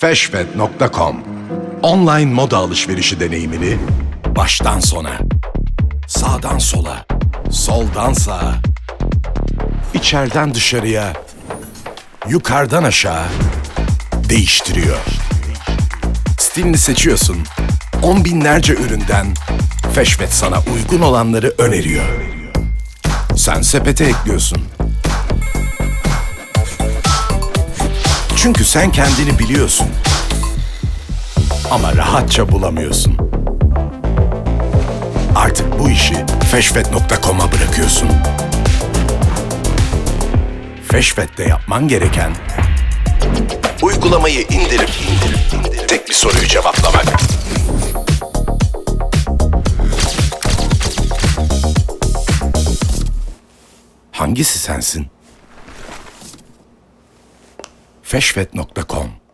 Freshvet.com Online moda alışverişi deneyimini baştan sona, sağdan sola, soldan sağa, içeriden dışarıya, yukarıdan aşağı değiştiriyor. Stilini seçiyorsun, on binlerce üründen Feşvet sana uygun olanları öneriyor. Sen sepete ekliyorsun. Çünkü sen kendini biliyorsun. Ama rahatça bulamıyorsun. Artık bu işi feşvet.com'a bırakıyorsun. Feşvet'te yapman gereken uygulamayı indirip indirip indirip tek bir soruyu cevaplamak. Hangisi sensin? feşvet.com